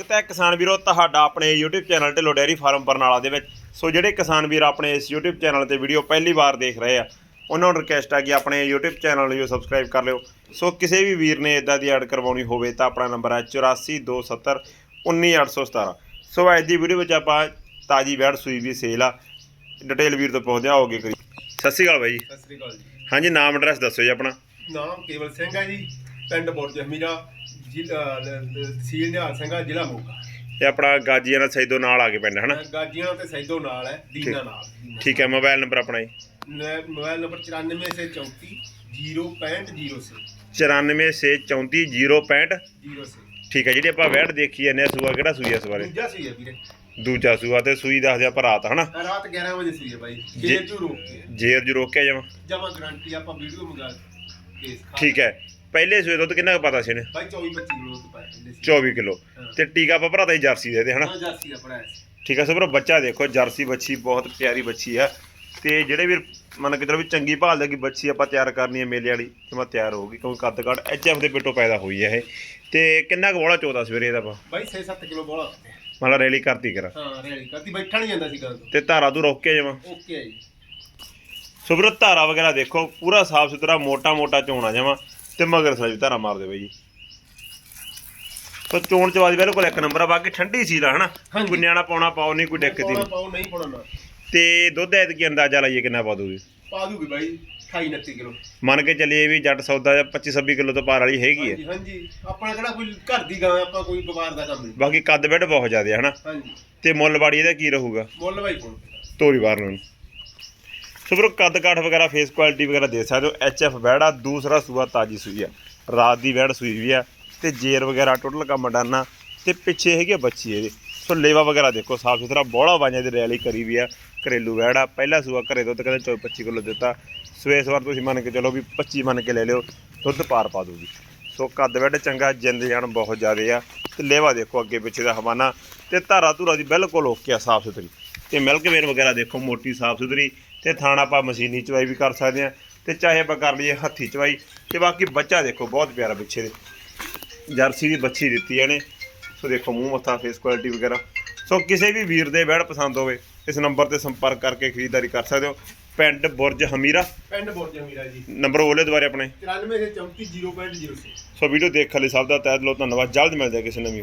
ਸਵਾਗਤ ਹੈ ਕਿਸਾਨ ਵੀਰੋ ਤੁਹਾਡਾ ਆਪਣੇ YouTube channel Dhillon dairy farm Barnala ਦੇ ਵਿੱਚ। ਸੋ ਜਿਹੜੇ ਕਿਸਾਨ ਵੀਰ ਆਪਣੇ ਇਸ YouTube ਚੈਨਲ ਤੇ ਵੀਡੀਓ ਪਹਿਲੀ ਵਾਰ ਦੇਖ ਰਹੇ ਆ ਉਹਨਾਂ ਨੂੰ ਰਿਕਵੈਸਟ ਆ ਕਿ ਆਪਣੇ YouTube ਚੈਨਲ ਨੂੰ ਸਬਸਕ੍ਰਾਈਬ ਕਰ ਲਿਓ। ਸੋ ਕਿਸੇ ਵੀ ਵੀਰ ਨੇ ਇਦਾਂ ਦੀ ਐਡ ਕਰਵਾਉਣੀ ਹੋਵੇ ਤਾਂ ਆਪਣਾ ਨੰਬਰ ਹੈ 8427 19817 ਸੋ ਅੱਜ ਦੀ ਵੀਡੀਓ ਵਿੱਚ ਆਪਾਂ ਤਾਜੀ ਵੈੜ ਸੂਈ ਵੀ ਸੇਲ ਆ। ਡਿਟੇਲ ਵੀਰ ਤੋਂ ਪੁੱਛਦੇ ਆਓਗੇ ਕਰੀ ਸਤਿ ਸ਼੍ਰੀ ਅਕਾਲ ਬਾਈ ਜੀ। ਸਤਿ ਸ੍ਰੀ ਅਕਾਲ ਜੀ। ਹਾਂਜੀ ਨਾਮ ਐਡਰੈਸ ਦੱਸੋ ਜੀ ਆਪਣਾ। ਨਾਮ ਕੇਵਲ ਸਿੰਘ ਹੈ ਜੀ ਪਿੰਡ ਬੁਰਜ ਹਮੀਰਾ ਜ਼ਿਲ੍ਹਾ ਤਹਿਸੀਲ ਨਿਹਾਲ ਸਿੰਘ ਜ਼ਿਲ੍ਹਾ ਮੋਗਾ। ਇਹ ਆਪਣਾ ਗਾਜੀਆਂ ਨਾਲ ਸੈਦੋ ਨਾਲ ਆ ਕੇ ਪਿੰਡ ਹਨਾ? ਗਾਜੀਆਂ ਤੇ ਸੈਦੋ ਨਾਲ ਹੈ ਦੀਨਾ ਨਾਲ ਦੀਨਾ। ਠੀਕ ਹੈ ਮੋਬਾਈਲ ਨੰਬਰ ਆਪਣਾ ਜੀ। ਮੋਬਾਈਲ ਨੰਬਰ 94 ਸੇ 34 065 0 ਸੇ 94 ਸੇ 34 065 0 ਸੇ ਠੀਕ ਹੈ ਜਿਹੜੀ ਆਪਾਂ ਵੈੜ ਦੇਖੀ ਜਾਂਦੇ ਆ ਸੂਆ ਕਿਹੜਾ ਸੂਈ ਇਸ ਬਾਰੇ? ਦੂਜਾ ਸੀ ਹੈ ਵੀਰੇ। ਦੂਜਾ ਸੂਆ ਤੇ ਸੂਈ ਦੱਸਦੇ ਆਪਾਂ ਰਾਤ ਹਨਾ? ਰਾਤ 11 ਵਜੇ ਸੀ ਹੈ ਬਾਈ। ਜੀ। ਖੇਤ ਚੋਂ ਰੋਕ ਕੇ। ਜੇਰ ਜੂ ਰੋਕਿਆ ਜਾਵਾਂ। ਜਮਾ ਗਾਰੰਟੀ ਆਪਾਂ ਵੀਡੀਓ ਮੰਗਾ ਠੀਕ ਹੈ। ਪਹਿਲੇ ਸੂਏ ਦੁੱਧ ਕਿੰਨਾ ਕੁ ਪਤਾ ਸੀ ਨੇ ਬਾਈ 24 25 ਕਿਲੋ ਤੋਂ ਪਾਇਆ ਕਹਿੰਦੇ ਸੀ 24 ਕਿਲੋ। ਹਾਂ। ਤੇ ਟੀਕਾ ਆਪਾਂ ਭਰਾਤਾ ਜੀ ਜਰਸੀ ਦੇ ਤੇ ਹਨਾ? ਹਾਂ ਜਾਸੀ ਆਪਣਾ। ਠੀਕ ਹੈ ਸੋ ਬੱਚਾ ਦੇਖੋ ਜਰਸੀ ਬੱਚੀ ਬਹੁਤ ਪਿਆਰੀ ਬੱਚੀ ਆ। ਤੇ ਜਿਹੜੇ ਵੀ ਮੰਨ ਕੇ ਚਲੋ ਵੀ ਚੰਗੀ ਭਾਲਦੇ ਕਿ ਬੱਚੀ ਆਪਾਂ ਤਿਆਰ ਕਰਨੀ ਹੈ ਮੇਲੇ ਵਾਲੀ ਤੇ ਮੈਂ ਤਿਆਰ ਹੋਊਗੀ ਕਿਉਂਕਿ ਕੱਦ ਕੱਦ ਐਚਐਫ ਦੇ ਪੇਟੋਂ ਪੈਦਾ ਹੋਈ ਹੈ ਇਹ। ਤੇ ਕਿੰਨਾ ਕੁ ਬੋਲਾ ਚੋਦਾ ਸਵੇਰੇ ਇਹਦਾ ਆਪਾਂ? ਬਾਈ 6-7 ਕਿਲੋ ਬੋਲਾ ਮਤਲਬ ਰੈਲੀ ਕਰਤੀ ਕਰਾਂ। ਹਾਂ ਰੈਲੀ ਕਰਦੀ ਬੈਠਾ ਨਹੀਂ ਜਾਂਦਾ ਸੀ ਗੱਲ ਤੋਂ। ਤੇ ਧਾਰਾ ਤੂੰ ਰੋਕ ਕੇ ਜਾਵਾਂ ਓਕੇ ਹੈ ਜੀ। ਸੋ ਵੀਰੋ ਧਾਰਾ ਵਗੈਰਾ ਦੇਖੋ ਪੂਰਾ ਸਾਫ਼ ਸੁਥਰਾ ਮੋਟਾ ਮੋਟਾ ਚੋਣਾ ਜਾਵਾਂ ਤੇ ਮਗਰ ਸਾਜੀ ਧਾਰਾ ਮਾਰ ਦੇ ਬਾਈ ਜੀ। ਸੋ ਚੋਣ ਚਵਾਦੀ ਬਿਲਕੁਲ ਇੱਕ ਨੰਬਰ ਆ ਬਾਕੀ ਠੰਡੀ ਸੀ ਦਾ ਹਨਾ। ਕੋਈ ਨਿਆਣਾ ਪਾਉਣਾ ਪਾਉ ਨਹੀਂ ਕੋਈ ਦਿੱਕਤ ਹੀ ਨਹੀਂ। ਪਾਉ ਨਹੀਂ ਪਾਉਣਾ ਤੇ ਦੁੱਧ ਐਤ ਕੀ ਅੰਦਾਜ਼ਾ ਲਾਈਏ ਕਿੰਨਾ ਪਾ ਦੂਗੀ? ਪਾ ਦੂਗੀ ਬਾਈ 28 29 ਕਿਲੋ। ਮੰਨ ਕੇ ਚੱਲੀਏ ਵੀ ਜੱਟ ਸੌਦਾ 25 26 ਕਿਲੋ ਤੋਂ ਪਾਰ ਵਾਲੀ ਹੈਗੀ ਹੈ ਹਾਂਜੀ ਹਾਂਜੀ। ਆਪਣਾ ਕਿਹੜਾ ਕੋਈ ਘਰ ਦੀ ਗਾਂ ਆਪਾਂ ਕੋਈ ਵਪਾਰ ਦਾ ਕੰਮ ਨਹੀਂ। ਬਾਕੀ ਕੱਦ ਬੈਡ ਬਹੁਤ ਜ਼ਿਆਦਾ ਹੈ ਹਨਾ? ਹਾਂਜੀ। ਤੇ ਮੁੱਲ ਬਾੜੀ ਇਹਦਾ ਕੀ ਰਹੂਗਾ? ਮੁੱਲ ਬਾਈ ਕੋਲ। ਤੋਰੀ ਬਾਰ ਨੂੰ। ਸੋ ਵੀਰੋ ਕੱਦ ਕਾਠ ਵਗੈਰਾ ਫੇਸ ਕੁਆਲਿਟੀ ਵਗੈਰਾ ਦੇ ਸਕਦੇ ਹੋ। ਐਚਐਫ ਬੈੜਾ ਦੂਸਰਾ ਸੂਆ ਤਾਜੀ ਸੂਈ ਆ। ਰਾਤ ਦੀ ਬੈੜ ਸੂਈ ਵੀ ਆ ਤੇ ਜੇਰ ਵਗੈਰਾ ਟੋਟਲ ਕੰਮ ਡਾਨਾ ਤੇ ਪਿੱਛੇ ਹੈਗੀ ਆ ਬੱਚੀ ਇਹਦੇ। ਸੋ ਲੇਵਾ ਵਗੈਰਾ ਦੇਖੋ, ਸਾਫ਼ ਸੁਥਰਾ ਬੋਲਾ ਬਾਈਆਂ ਦੀ ਰੈਲੀ ਕਰੀ ਵੀ ਆ। ਘਰੇਲੂ ਵੈੜ ਆ। ਪਹਿਲਾ ਸੂਆ ਘਰੇ ਦੁੱਧ ਕਹਿੰਦੇ 24 25 ਕਿਲੋ ਦਿੱਤਾ। ਸਵੇਸ ਵਾਰ ਤੁਸੀਂ ਮੰਨ ਕੇ ਚਲੋ ਵੀ 25 ਮੰਨ ਕੇ ਲੈ ਲਿਓ, ਦੁੱਧ ਪਾਰ ਪਾ ਦੂਗੀ ਸੋ ਕੱਦ ਵੈੜ ਚੰਗਾ, ਜਿੰਦ ਜਾਨ ਬਹੁਤ ਜ਼ਿਆਦੇ ਆ। ਤੇ ਲੇਵਾ ਦੇਖੋ ਅੱਗੇ ਪਿੱਛੇ ਦਾ ਹਵਾਨਾ। ਤੇ ਧਾਰਾ ਧੂਰਾ ਦੀ ਬਿਲਕੁਲ ਓਕੇ ਆ, ਸਾਫ਼ ਸੁਥਰੀ। ਤੇ ਮਿਲਕ ਵੇਨ ਵਗੈਰਾ ਦੇਖੋ ਮੋਟੀ ਸਾਫ਼ ਸੁਥਰੀ ਤੇ ਥਾਣਾ ਆਪਾਂ ਮਸ਼ੀਨੀ ਚਵਾਈ ਵੀ ਕਰ ਸਕਦੇ ਆ ਤੇ ਚਾਹੇ ਆਪਾਂ ਕਰ ਲਈਏ ਹੱਥੀ ਚਵਾਈ ਤੇ ਬਾਕੀ ਬੱਚਾ ਦੇਖੋ ਬਹੁਤ ਪਿਆਰਾ ਪਿੱਛੇ ਦੇ। ਜਰਸੀ ਦੀ ਬੱਚੀ ਦਿੱਤੀ ਇਹਨੇ। ਸੋ ਦੇਖੋ ਮੂੰਹ ਮੱਥਾ ਫੇਸ ਕੁਆਲਿਟੀ ਵਗੈਰਾ। ਸੋ ਕਿਸੇ ਵੀ ਵੀਰ ਦੇ ਬੈੜ ਪਸੰਦ ਹੋਵੇ ਇਸ ਨੰਬਰ ਤੇ ਸੰਪਰਕ ਕਰਕੇ ਖਰੀਦਦਾਰੀ ਕਰ ਸਕਦੇ ਹੋ। ਪਿੰਡ ਬੁਰਜ ਹਮੀਰਾ। ਪਿੰਡ ਬੁਰਜ ਹਮੀਰਾ ਜੀ। ਨੰਬਰ ਬੋਲੇ ਦੁਬਾਰੇ ਆਪਣੇ। 94 ਸੇ 34 0.0 ਸੇ ਸੋ ਵੀਡੀਓ ਦੇਖਣ ਲਈ ਸਭ ਦਾ ਤਹਿ ਦਿਲੋਂ ਧੰਨਵਾਦ। ਜਲਦ ਮਿਲਦੇ ਹਾਂ ਕਿਸੇ ਨਵੀਂ